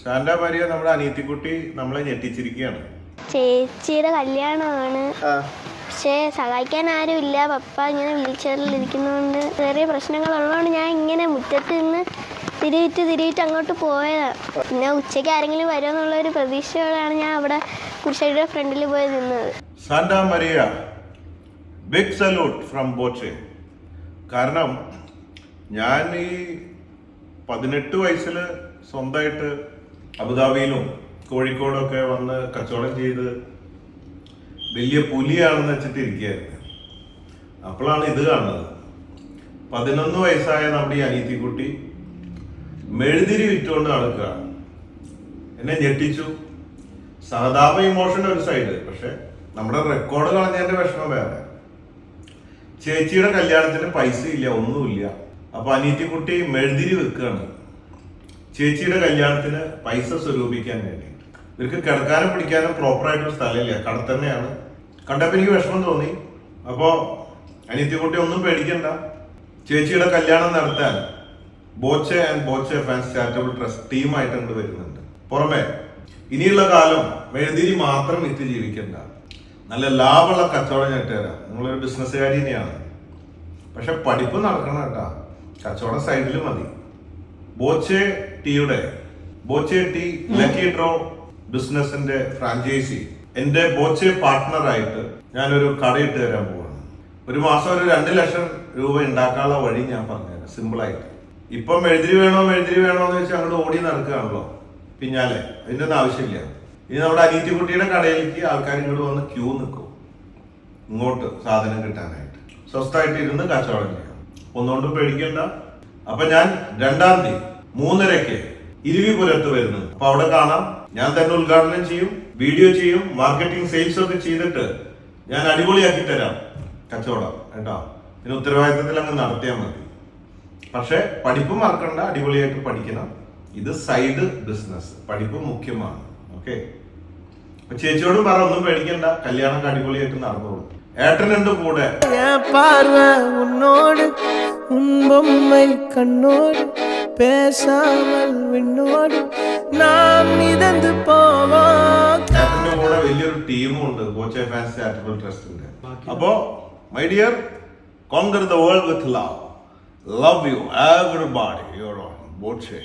ശാന്ത ഭാര്യ നമ്മുടെ അനീത്തിക്കുട്ടി നമ്മളെ ഞെട്ടിച്ചിരിക്കുകയാണ്. ചേച്ചിയുടെ കല്യാണമാണ്. പക്ഷേ സഹായിക്കാൻ ആരുമില്ല. പപ്പ ഇങ്ങനെ വീൽ ചെയറിൽ ഇരിക്കുന്നതുകൊണ്ട് ചെറിയ പ്രശ്നങ്ങളുള്ളതുകൊണ്ട് ഞാൻ ഇങ്ങനെ മുറ്റത്ത് നിന്ന് തിരിയിട്ട് തിരിയിട്ട് അങ്ങോട്ട് പോയതാണ് പിന്നെ ഉച്ചയ്ക്ക് ആരെങ്കിലും വരുമെന്നുള്ള ഒരു പ്രതീക്ഷയോടെയാണ് ഞാൻ അവിടെ കുരിശടിയുടെ ഫ്രണ്ടിൽ പോയി നിന്നത്. Santa Maria big salute from Boche കാരണം ഞാൻ ഈ പതിനെട്ട് വയസ്സിൽ സ്വന്തമായിട്ട് അബുദാബിയിലും കോഴിക്കോടും ഒക്കെ വന്ന് കച്ചവടം ചെയ്ത് വലിയ പുലിയാണെന്ന് വെച്ചിട്ട് ഇരിക്കുകയായിരുന്നു അപ്പോഴാണ് ഇത് കാണുന്നത്. പതിനൊന്ന് വയസ്സായ നമ്മുടെ ഈ അനീത്തിക്കുട്ടി മെഴുതിരി വിറ്റുകൊണ്ട് നടക്കുക എന്നെ ഞെട്ടിച്ചു. സഹതാപ ഇമോഷൻ ഒരു സൈഡ് പക്ഷെ നമ്മുടെ റെക്കോർഡ് കളഞ്ഞതിന്റെ വിഷമം വേറെ. ചേച്ചിയുടെ കല്യാണത്തിന് പൈസ ഇല്ല ഒന്നുമില്ല. അപ്പൊ അനീറ്റിക്കുട്ടി മെഴുതിരി വെക്കുകയാണ് ചേച്ചിയുടെ കല്യാണത്തിന് പൈസ സ്വരൂപിക്കാൻ വേണ്ടി ഇവർക്ക് കിടക്കാനും പിടിക്കാനും പ്രോപ്പറായിട്ടൊരു സ്ഥലമില്ല. കടത്തന്നെയാണ് കണ്ടപ്പോ എനിക്ക് വിഷമം തോന്നി. അപ്പോൾ അനിത്യക്കുട്ടി ഒന്നും പേടിക്കണ്ട. ചേച്ചിയുടെ കല്യാണം നടത്താൻ Boche and Boche fans charitable trust ടീമായിട്ട് അങ്ങോട്ട് വരുന്നുണ്ട്. പുറമെ ഇനിയുള്ള കാലം മെഴുതിരി മാത്രം വിറ്റ് ജീവിക്കണ്ട. നല്ല ലാഭമുള്ള കച്ചവടം ഞാൻ തരാം. നിങ്ങളൊരു ബിസിനസ്സുകാരി തന്നെയാണ്. പക്ഷെ പഠിപ്പ് നടക്കണം കേട്ടാ. കച്ചവടം സൈഡിൽ മതി. ബോച്ചെ ടീയുടെ ബോച്ചെ ടി ലക്കി ഡ്രോ ബിസിനസിന്റെ ഫ്രാഞ്ചൈസി. എന്റെ ബോച്ചെ പാർട്ട്ണറായിട്ട് ഞാനൊരു കടയിട്ട് തരാൻ പോവാണ്. ഒരു മാസം ഒരു രണ്ട് ലക്ഷം രൂപ ഉണ്ടാക്കാനുള്ള വഴി ഞാൻ പറഞ്ഞുതരാം. സിമ്പിളായിട്ട് ഇപ്പം എഴുതിരി വേണോ എഴുതിരി വേണോ എന്ന് വെച്ചാൽ അങ്ങോട്ട് ഓടി നടക്കുകയാണല്ലോ. പിന്നാലെ അതിന്റെ ഒന്നും ആവശ്യമില്ല. ഇനി നമ്മുടെ അനീറ്റിക്കുട്ടിയുടെ കടയിലേക്ക് ആൾക്കാർ ഇങ്ങോട്ട് വന്ന് ക്യൂ നിൽക്കും. ഇങ്ങോട്ട് സാധനം കിട്ടാനായിട്ട്. സ്വസ്ഥമായിട്ട് ഇരുന്ന് കച്ചവടം ചെയ്യാം. ഒന്നുകൊണ്ടും പേടിക്കണ്ട. അപ്പൊ ഞാൻ രണ്ടാം തീയതി മൂന്നരക്ക് ഇരുവി പുലർത്ത് വരുന്നത് അപ്പൊ അവിടെ കാണാം. ഞാൻ തന്നെ ഉദ്ഘാടനം ചെയ്യും വീഡിയോ ചെയ്യും മാർക്കറ്റിംഗ് സെയിൽസ് ഒക്കെ ചെയ്തിട്ട് ഞാൻ അടിപൊളിയാക്കി തരാം കച്ചവടം കേട്ടോ. ഇതിന് ഉത്തരവാദിത്തത്തിൽ അങ്ങ് നടത്തിയാൽ മതി. പക്ഷെ പഠിപ്പ് മറക്കണ്ട അടിപൊളിയായിട്ട് പഠിക്കണം. ഇത് സൈഡ് ബിസിനസ് പഠിപ്പ് മുഖ്യമാണ് ഓക്കെ അപ്പൊ ചേച്ചിയോടും പറ ഒന്നും പേടിക്കണ്ട കല്യാണം അടിപൊളിയായിട്ട് നടന്നോളൂ. ഏട്ടനുണ്ട് കൂടെ. ഉന്നോട് ഉൻ കണ്ണോട്. பேசாமல் விண்ணோடு நாம் மிதந்து போவோம் ഏട്ടന്റെ കൂടെ വലിയൊരു ടീമും ഉണ്ട് ബോച്ചെ ഫാൻസ് ചാരിറ്റബിൾ ട്രസ്റ്റിന്റെ അപ്പോ my dear conquer the world with love love you everybody your Boche